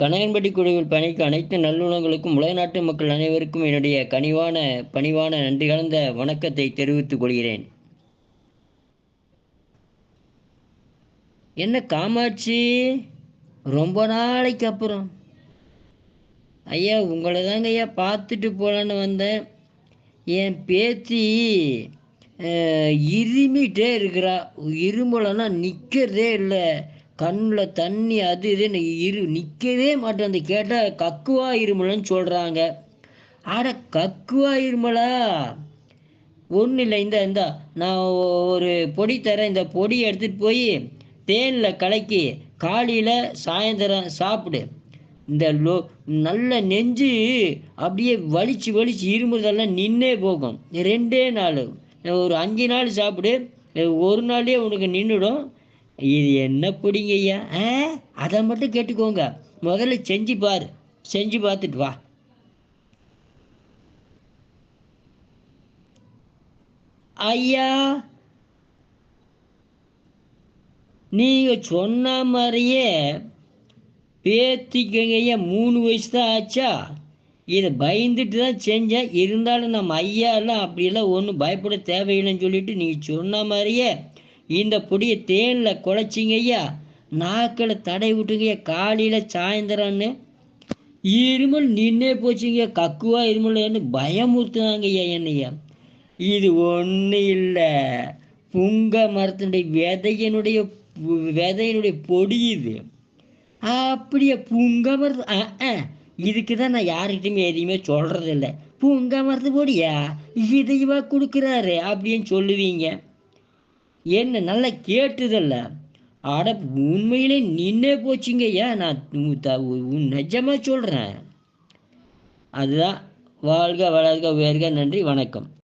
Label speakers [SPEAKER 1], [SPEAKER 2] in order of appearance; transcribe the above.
[SPEAKER 1] கனகன்பட்டி குழுவில் பணிக்கு அனைத்து நல்லுணங்களுக்கும் உலகநாட்டு மக்கள் அனைவருக்கும் என்னுடைய கனிவான பணிவான நன்றி கலந்த வணக்கத்தை தெரிவித்துக் கொள்கிறேன். என்ன காமாட்சி? ரொம்ப நாளைக்கு அப்புறம். ஐயா உங்களை தாங்க ஐயா பார்த்துட்டு போகலான்னு வந்தேன். என் பேத்தி இருமிட்டே இருக்கிறா. இருமலைன்னா நிற்கிறதே இல்லை. கண்ணில் தண்ணி அது இதுன்னு இரு நிற்கவே மாட்டேன். கேட்டால் கக்குவா இருமலன்னு சொல்கிறாங்க ஆட கக்குவா இருமலா? ஒன்றும் இல்லை இந்த இந்த. நான் ஒரு பொடி தரேன். இந்த பொடியை எடுத்துகிட்டு போய் தேனில் கலக்கி காலையில் சாயந்தரம் சாப்பிடு. இந்த லோ நல்ல நெஞ்சு அப்படியே வலிச்சு வலிச்சு இருமுறதெல்லாம் நின்னே போகும். ரெண்டே நாள். ஒரு அஞ்சு நாள் சாப்பிடு. ஒரு நாளே உனக்கு நின்றுடும் இது என்ன பிடிங்க ஐயா? ஆ? அதை மட்டும் கேட்டுக்கோங்க. முதல்ல செஞ்சு பாரு. செஞ்சு பார்த்துட்டு வா. ஐயா நீங்க சொன்ன மாதிரியே பேத்திக்கங்கய்யா மூணு வயசு தான் ஆச்சா? இதை பயந்துட்டு தான் செஞ்சேன். இருந்தாலும் நம்ம ஐயா எல்லாம் அப்படியெல்லாம் ஒன்றும் பயப்பட தேவையில்லைன்னு சொல்லிட்டு நீங்கள் சொன்ன மாதிரியே இந்த பொடியை தேனில் குழைச்சிங்க ஐயா. நாக்கில் தடை விட்டுங்கய்யா காலையில் சாயந்தரம்னு. இருமல் நின்னே போச்சுங்க. கக்குவா இருமல்னு பயமுறுத்துனாங்க ஐயா என்னையா. இது ஒன்றும் இல்லை. புங்க மரத்தினுடைய விதையினுடைய பு- விதையினுடைய பொடி இது. அப்படியே புங்க மரத்து ஆ ஆ இதுக்கு தான் நான் யார்கிட்டயுமே எதையுமே சொல்கிறதில்ல பூங்கா புங்க மரத்து பொடியா? இதைவா கொடுக்குறாரு அப்படின்னு சொல்லுவீங்க. என்ன நல்லா கேட்டுதல்ல. அட உண்மையிலே நின்னே போச்சுங்க ஏன் நான் நிஜமாக த- உ- சொல்கிறேன் அதுதான் வாழ்க வளர்க உயர்க நன்றி வணக்கம்.